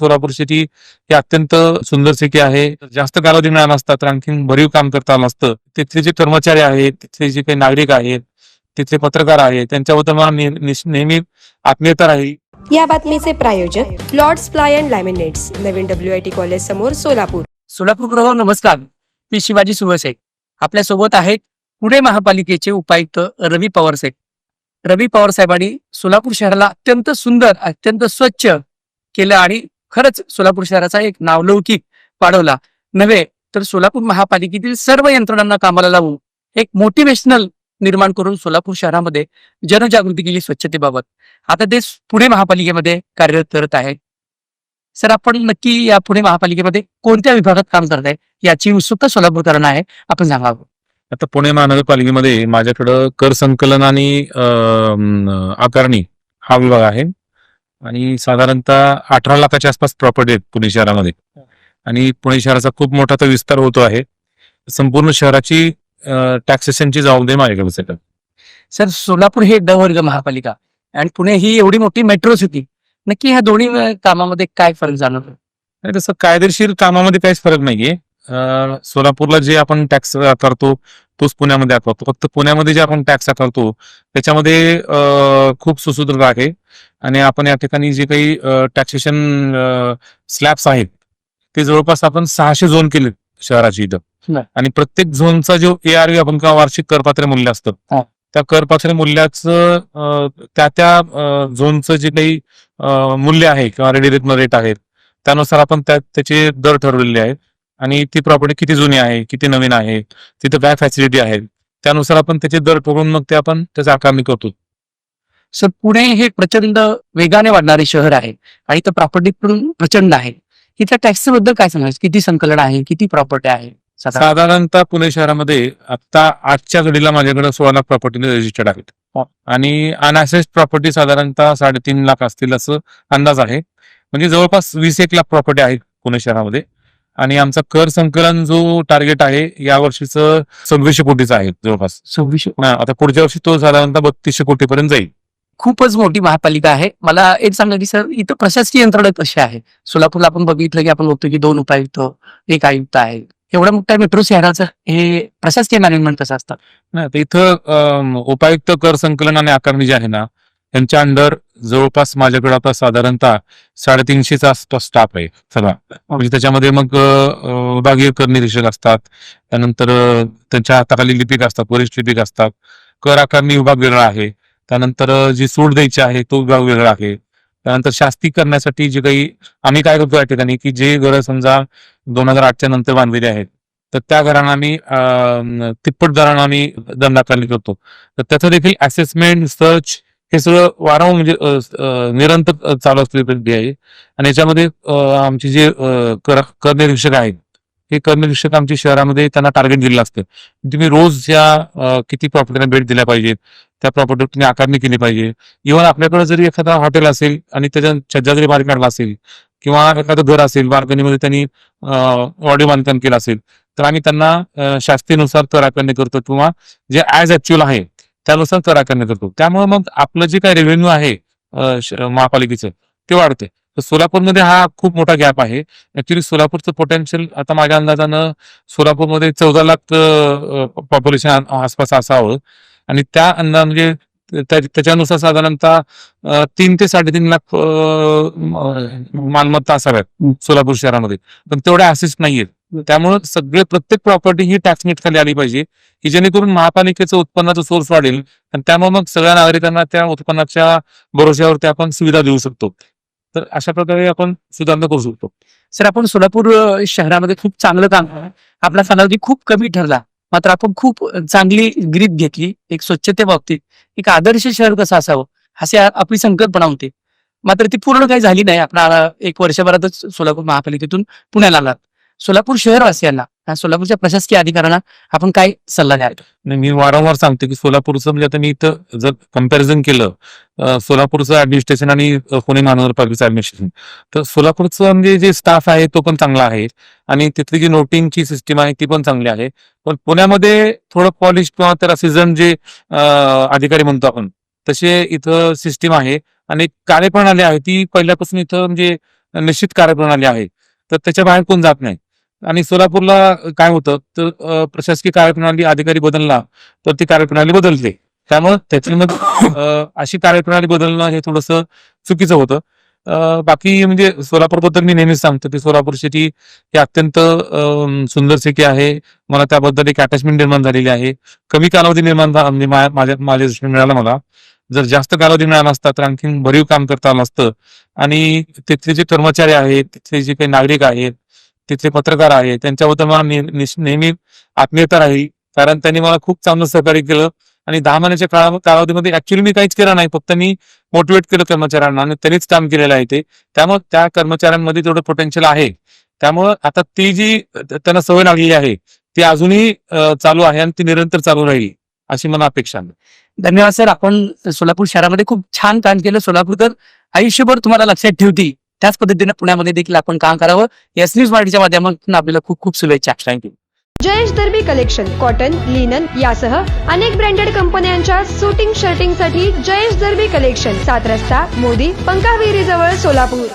Solapur city ही अत्यंत सुंदर city आहे. जास्त कालावधी मिळाला असता तर आणखीन भरीव काम करता आलं असतं. तिथले जे कर्मचारी आहेत तिथले जे काही नागरिक आहेत तिथले पत्रकार आहेत त्यांच्याबद्दल मला नेहमी आत्मीयता राहील. या बातमीचे प्रायोजक लॉर्ड्स प्लाय अँड लॅमिनेट्स नवीन डब्ल्यू आय टी कॉलेज समोर सोलापूर. सोलापूर ग्रह नमस्कार. मी शिवाजी सुवसे आपल्यासोबत आहेत पुणे महापालिकेचे उपायुक्त रवी पवार साहेब. रवी पवार साहेबांनी सोलापूर शहराला अत्यंत सुंदर अत्यंत स्वच्छ केलं आणि खरंच सोलापूर शहराचा एक नावलौकिक वाढवला नव्हे तर सोलापूर महापालिकेतील सर्व यंत्रणांना कामाला लावून एक मोटिवेशनल निर्माण करून सोलापूर शहरामध्ये जनजागृती केली स्वच्छतेबाबत. आता ते पुणे महापालिकेमध्ये कार्यरत करत आहे. सर आपण नक्की या पुणे महापालिकेमध्ये कोणत्या विभागात काम करताय याची उत्सुकता सोलापूरकरांना आहे. आपण सांगावं आता पुणे महानगरपालिकेमध्ये माझ्याकडं कर संकलन आणि आकारणी हा विभाग आहे. आणि साधारणतः अठरा लाखाच्या आसपास प्रॉपर्टी आहेत पुणे शहरामध्ये. आणि पुणे शहराचा खूप मोठा तो विस्तार होतो आहे. संपूर्ण शहराची टॅक्सेशनची जबाबदारी माझ्याकडे आहे. सर सोलापूर हे ड वर्ग महापालिका आणि पुणे ही एवढी मोठी मेट्रो सिटी नक्की ह्या दोन्ही कामामध्ये काय फरक जाणवतो? नाही तसं कायदेशीर कामामध्ये काहीच फरक नाहीये. सोलापूरला जे आपण टॅक्स आकारतो तोच पुण्यामध्ये आकारतो. फक्त पुण्यामध्ये जे आपण टॅक्स आकारतो त्याच्यामध्ये खूप सुसूत्र आहे. आणि आपण या ठिकाणी जे काही टॅक्सेशन स्लॅब्स आहेत ते जवळपास आपण सहाशे झोन केले शहराची इथं. आणि प्रत्येक झोनचा जो एआरव्ही आपण किंवा वार्षिक करपात्र मूल्य असतं. त्या करपात्र मूल्याचं त्या त्या झोनचं जे काही मूल्य आहे किंवा रेडी रेट आहेत त्यानुसार आपण त्या त्याचे दर ठरवलेले आहेत आणि ती प्रॉपर्टी किती जुनी आहे किती नवीन आहे तिथं काय फॅसिलिटी आहेत त्यानुसार आपण त्याचे दर ठरवून मग ते आपण त्याचा आकारणी करतो सर पुणे हे प्रचंड वेगाने वाढणारे शहर आहे आणि इथं प्रॉपर्टी प्रचंड आहे. इथल्या टॅक्सबद्दल काय सांगायचं किती संकलन आहे? किती प्रॉपर्टी आहे? साधारण? साधारणतः पुणे शहरामध्ये आता आजच्या घडीला माझ्याकडे सोळा लाख प्रॉपर्टी रजिस्टर्ड आहेत. हा. आणि अनअसेस्ड प्रॉपर्टी साधारणतः साडेतीन लाख असतील असं अंदाज आहे. म्हणजे जवळपास वीस एक लाख प्रॉपर्टी आहेत पुणे शहरामध्ये. आणि आमचा कर संकलन जो टार्गेट आहे या वर्षीचं सव्वीसशे कोटीचा आहे जवळपास. सव्वीसशे आता पुढच्या वर्षी तो साधारणतः बत्तीसशे कोटीपर्यंत जाईल. खूपच मोठी महापालिका आहे. मला एक सांगा की सर इथं प्रशासकीय यंत्रणा कशी आहे? सोलापूरला आपण बघितलं की आपण बघतो की दोन उपायुक्त एक आयुक्त आहे. एवढ्या मोठ्या मेट्रो शहराचं हे प्रशासकीय मॅनेजमेंट कसं असतं? नाही इथं उपायुक्त कर संकलन आणि आकारणी जी आहे ना त्यांच्या अंडर जवळपास माझ्याकडे आता साधारणतः साडेतीनशेचा आसपास स्टाफ आहे. सगळा म्हणजे त्याच्यामध्ये मग विभागीय कर निरीक्षक असतात. त्यानंतर त्यांच्या हाताखाली लिपिक असतात वरिष्ठ लिपिक असतात. कर आकारणी विभाग वेगळा आहे. त्यानंतर जी सूट द्यायची आहे तो विभाग वेगळा आहे. त्यानंतर शास्ती करण्यासाठी जे काही आम्ही काय करतो या ठिकाणी की जे घरं समजा दोन हजार आठच्या नंतर बांधलेली आहेत तर त्या घरांना आम्ही अ, तिप्पट दरानं आम्ही दंड आकारणी करतो तर त्याचं देखील असेसमेंट सर्च हे सगळं वारंवार म्हणजे निरंतर चालू असलेली प्रक्रिया आहे. आणि याच्यामध्ये आमचे जे कर कर निरीक्षक आहेत हे कर आमच्या शहरामध्ये त्यांना टार्गेट दिलेलं असतं. तुम्ही रोज या किती प्रॉपर्टीला भेट दिल्या पाहिजेत त्या प्रॉपर्टीवर तुम्ही आकारणी केली पाहिजे. इव्हन आपल्याकडे जरी एखादा हॉटेल असेल आणि त्याच्या छज्जा जरी बाहेर काढला असेल किंवा एखादं घर असेल बाल्कनीमध्ये त्यांनी ऑडिओ बांधकाम केलं असेल तर आम्ही त्यांना शास्त्रीनुसार कर आकारणी करतो किंवा जे ऍज ऍक्च्युअल आहे त्यानुसार कर आकारणी करतो. त्यामुळे मग आपलं जे काही रेव्हेन्यू आहे महापालिकेचं ते वाढते तर सोलापूरमध्ये हा खूप मोठा गॅप आहे. ऍक्च्युली सोलापूरचं पोटेन्शियल आता माझ्या अंदाजानं सोलापूरमध्ये चौदा लाख पॉप्युलेशन आसपास असावं. आणि त्या अंदाज म्हणजे त्याच्यानुसार साधारणतः तीन ते साडेतीन लाख मालमत्ता असाव्यात सोलापूर शहरामध्ये. पण तेवढ्या असिस्ट नाहीयेत. त्यामुळे सगळे प्रत्येक प्रॉपर्टी ही टॅक्स नीट खाली आली पाहिजे की जेणेकरून महापालिकेचं उत्पन्नाचा सोर्स वाढेल. आणि त्यामुळे मग सगळ्या नागरिकांना त्या उत्पन्नाच्या भरोश्यावरती आपण सुविधा देऊ शकतो. तर अशा प्रकारे आपण सुधारणा करू शकतो. सर आपण सोलापूर शहरामध्ये खूप चांगलं काम आपला कालावधी खूप कमी ठरला. मात्र आपण खूप चांगली ग्रीप घेतली एक स्वच्छते बाबतीत. एक आदर्श शहर कसं असावं? असे आपली संकल्पना होती. मात्र ती पूर्ण काही झाली नाही. आपण एक वर्षभरातच सोलापूर महापालिकेतून पुण्याला आलात सोलापूर शहरवासियांना सोलापूरच्या प्रशासकीय अधिकाऱ्यांना आपण काय सल्ला द्याल? मी वारंवार सांगतो की सोलापूरचं म्हणजे आता मी इथं जर कंपॅरिझन केलं सोलापूरचं ऍडमिनिस्ट्रेशन आणि पुणे महानगरपालिकेचं ऍडमिनिस्ट्रेशन तर सोलापूरचं म्हणजे जे स्टाफ आहे तो पण चांगला आहे. आणि तिथली जी नोटिंगची सिस्टीम आहे ती पण चांगली आहे. पण पुण्यामध्ये थोडं पॉलिश किंवा त्याला सीझन जे अधिकारी म्हणतो आपण तसे इथं सिस्टीम आहे. आणि कार्यप्रणाली आहे ती पहिल्यापासून इथं म्हणजे निश्चित कार्यप्रणाली आहे. तर त्याच्या बाहेर कोण जात नाही. आणि सोलापूरला काय होतं तर प्रशासकीय कार्यप्रणाली अधिकारी बदलला तर ती कार्यप्रणाली बदलते. त्यामुळे त्याच्यामध्ये अशी कार्यप्रणाली बदलणं हे थोडस चुकीचं होतं. बाकी म्हणजे सोलापूरबद्दल मी नेहमीच सांगतो की सोलापूर सिटी ही अत्यंत सुंदर सिटी आहे. मला त्याबद्दल एक अटॅचमेंट निर्माण झालेली आहे. कमी कालावधी निर्माण म्हणजे माझ्या माझ्या दृष्टीने मिळाला मला. जर जास्त कालावधी मिळाला असता तर आणखीन भरीव काम करता आलं असतं. आणि तिथले जे कर्मचारी आहेत तिथले जे काही नागरिक आहेत तिथले पत्रकार आहे. त्यांच्याबद्दल मला नेहमी आत्मीयता राहील. कारण त्यांनी मला खूप चांगलं सहकार्य केलं. आणि दहा महिन्याच्या काळा कालावधीमध्ये ऍक्च्युली मी काहीच केलं नाही. फक्त मी मोटिवेट केलं कर्मचाऱ्यांना आणि त्यांनीच काम केलेलं आहे ते. त्यामुळे त्या कर्मचाऱ्यांमध्ये तेवढं पोटेन्शियल आहे. त्यामुळं आता ती जी त्यांना सवय लागलेली आहे ती अजूनही चालू आहे आणि ती निरंतर चालू राहील अशी मला अपेक्षा आहे. धन्यवाद सर. आपण सोलापूर शहरामध्ये खूप छान काम केलं. सोलापूर तर आयुष्यभर तुम्हाला लक्षात ठेवती त्याच पद्धतीने पुण्यामध्ये देखील आपण काम करावं. एस न्यूज मराठीच्या माध्यमातून आपल्याला खूप खूप शुभेच्छा. Thank you Jayesh Darbi collection cotton linen यासह अनेक ब्रँडेड कंपन्यांच्या शूटिंग शर्टिंगसाठी जयेश दर्बी कलेक्शन सात रस्ता मोदी पंकाविहिरी जवळ सोलापूर.